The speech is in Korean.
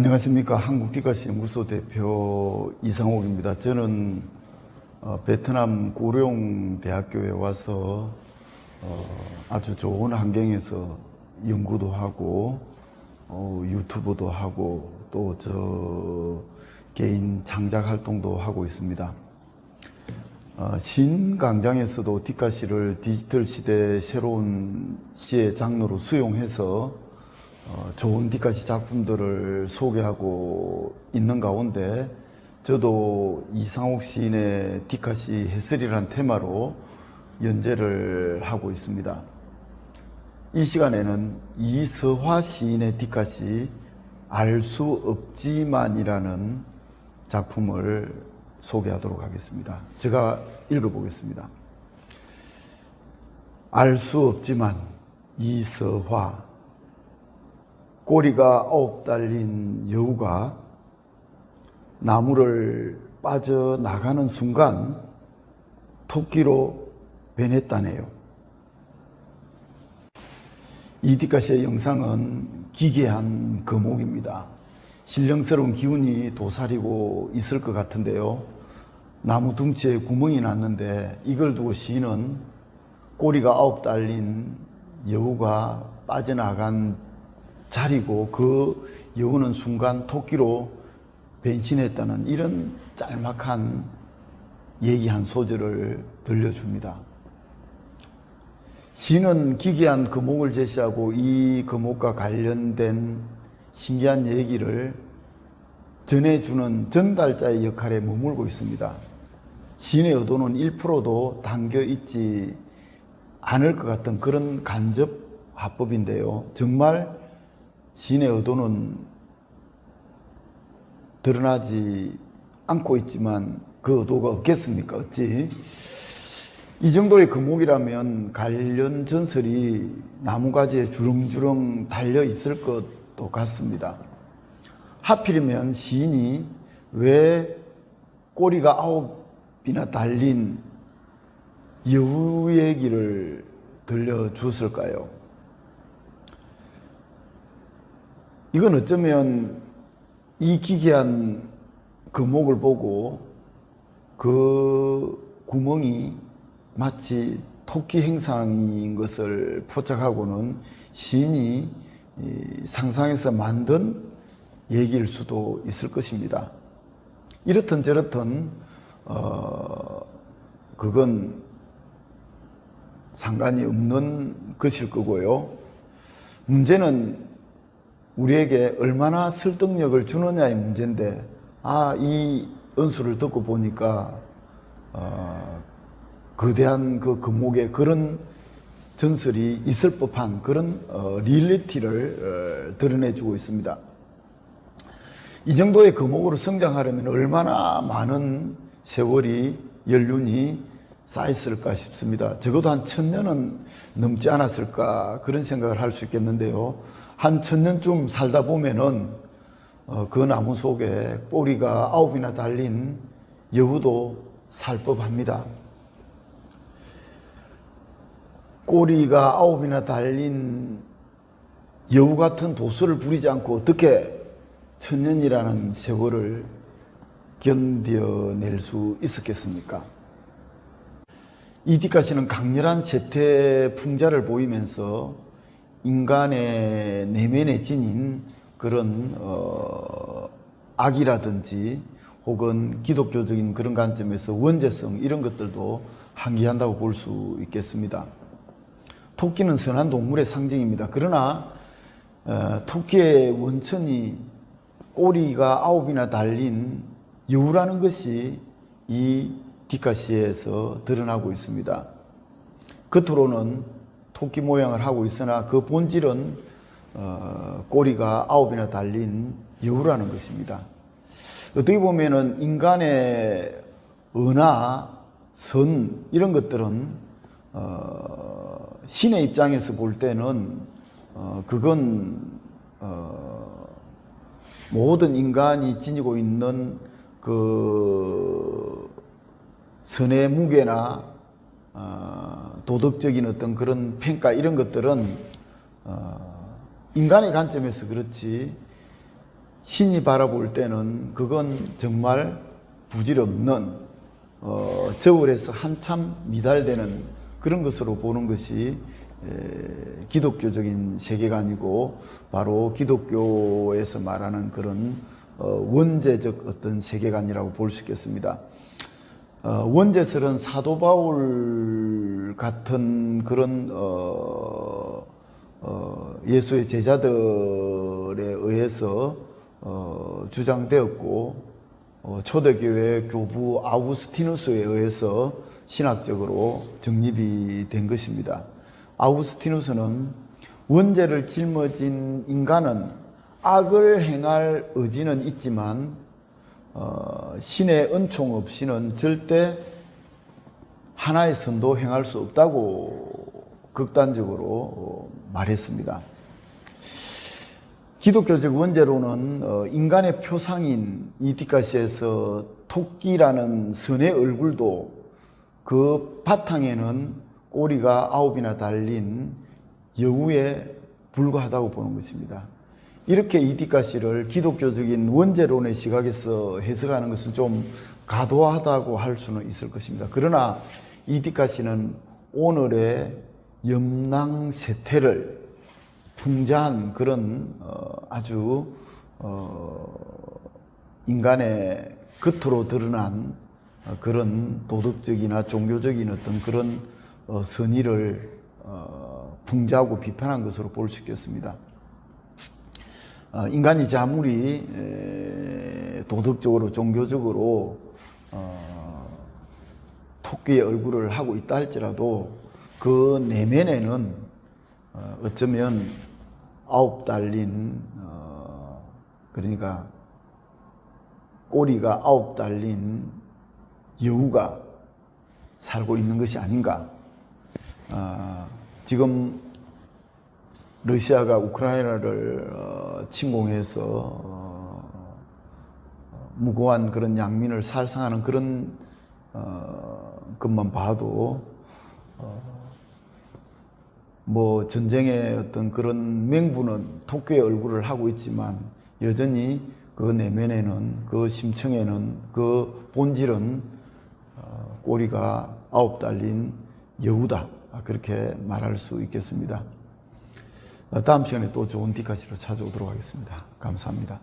안녕하십니까. 한국디가시 연구소 대표 이상옥입니다. 저는 어, 베트남 고룡 대학교에 와서 어, 아주 좋은 환경에서 연구도 하고 어, 유튜브도 하고 또 저 개인 창작 활동도 하고 있습니다. 어, 신강장에서도 뒷가시를 디지털 시대 새로운 시의 장르로 수용해서 어, 좋은 뒷가시 작품들을 소개하고 있는 가운데 저도 이상옥 시인의 뒷가시 해설이라는 테마로 연재를 하고 있습니다. 이 시간에는 이서화 시인의 뒷가시 알 수 없지만이라는 작품을 소개하도록 하겠습니다. 제가 읽어보겠습니다. 알 수 없지만 이서화 꼬리가 아홉 달린 여우가 나무를 빠져나가는 순간 토끼로 변했다네요. 이디카시의 영상은 기괴한 거목입니다. 신령스러운 기운이 도사리고 있을 것 같은데요. 나무 둥치에 구멍이 났는데 이걸 두고 시인은 꼬리가 아홉 달린 여우가 빠져나간 자리고 그 여우는 순간 토끼로 변신했다는 이런 짤막한 얘기 한 소절을 들려줍니다. 시는 기괴한 금옥을 제시하고 이 금옥과 관련된 신기한 얘기를 전해주는 전달자의 역할에 머물고 있습니다. 시인의 의도는 1%도 담겨 있지 않을 것 같은 그런 간접 화법인데요. 정말 시인의 의도는 드러나지 않고 있지만 그 의도가 없겠습니까? 어찌? 이 정도의 금옥이라면 관련 전설이 나무가지에 주렁주렁 달려 있을 것도 같습니다. 하필이면 시인이 왜 꼬리가 아홉이나 달린 여우 얘기를 들려줬을까요? 이건 어쩌면 이 기괴한 금옥을 보고 그 구멍이 마치 토끼 행상인 것을 포착하고는 시인이 상상해서 만든 얘기일 수도 있을 것입니다. 이렇든 저렇든 어 그건 상관이 없는 것일 거고요. 문제는 우리에게 얼마나 설득력을 주느냐의 문제인데, 아, 이 은수를 듣고 보니까, 어, 거대한 그 금옥에 그런 전설이 있을 법한 그런 어, 리얼리티를 어, 드러내주고 있습니다. 이 정도의 금옥으로 성장하려면 얼마나 많은 세월이, 연륜이 쌓였을까 싶습니다. 적어도 한 천년은 넘지 않았을까 그런 생각을 할 수 있겠는데요. 한 천년쯤 살다 보면은 어, 그 나무 속에 꼬리가 아홉이나 달린 여우도 살 법합니다. 꼬리가 아홉이나 달린 여우 같은 도수를 부리지 않고 어떻게 천년이라는 세월을 견뎌낼 수 있었겠습니까? 이디카시는 강렬한 세태 풍자를 보이면서 인간의 내면에 지닌 그런 어, 악이라든지 혹은 기독교적인 그런 관점에서 원죄성 이런 것들도 항기한다고 볼 수 있겠습니다. 토끼는 선한 동물의 상징입니다. 그러나 어, 토끼의 원천이 꼬리가 아홉이나 달린 여우라는 것이 이 디카시에서 드러나고 있습니다. 겉으로는 토끼 모양을 하고 있으나 그 본질은 어, 꼬리가 아홉이나 달린 여우라는 것입니다. 어떻게 보면은 인간의 은하, 선 이런 것들은 어, 신의 입장에서 볼 때는 어, 그건 어, 모든 인간이 지니고 있는 그 선의 무게나 어, 도덕적인 어떤 그런 평가 이런 것들은 어, 인간의 관점에서 그렇지 신이 바라볼 때는 그건 정말 부질없는 어, 저울에서 한참 미달되는 그런 것으로 보는 것이 에, 기독교적인 세계관이고 바로 기독교에서 말하는 그런 어, 원죄적 어떤 세계관이라고 볼 수 있겠습니다. 어, 원죄설은 사도 바울 같은 그런 어, 어, 예수의 제자들에 의해서 어, 주장되었고 어, 초대교회 교부 아우스티누스에 의해서 신학적으로 정립이 된 것입니다. 아우스티누스는 원죄를 짊어진 인간은 악을 행할 의지는 있지만 어, 신의 은총 없이는 절대 하나의 선도 행할 수 없다고 극단적으로 어, 말했습니다. 기독교적 원죄로는 어, 인간의 표상인 이티카시에서 토끼라는 선의 얼굴도 그 바탕에는 꼬리가 아홉이나 달린 여우에 불과하다고 보는 것입니다. 이렇게 이티카시를 기독교적인 원죄론의 시각에서 해석하는 것은 좀 가도하다고 할 수는 있을 것입니다. 그러나 이티카시는 오늘의 염랑 세태를 풍자한 그런 어, 아주 어, 인간의 겉으로 드러난 어, 그런 도덕적이나 종교적인 어떤 그런 어, 선의를 어, 풍자하고 비판한 것으로 볼 수 있겠습니다. 어, 인간이 아무리 에, 도덕적으로 종교적으로 어, 토끼의 얼굴을 하고 있다 할지라도 그 내면에는 어, 어쩌면 아홉 달린 어, 그러니까 꼬리가 아홉 달린 여우가 살고 있는 것이 아닌가. 아, 지금 러시아가 우크라이나를 어, 침공해서 어, 무고한 그런 양민을 살상하는 그런 어, 것만 봐도 뭐 전쟁의 어떤 그런 맹부는 토끼의 얼굴을 하고 있지만 여전히 그 내면에는 그 심청에는 그 본질은 어, 꼬리가 아홉 달린 여우다 그렇게 말할 수 있겠습니다. 어, 다음 시간에 또 좋은 디카시로 찾아오도록 하겠습니다. 감사합니다.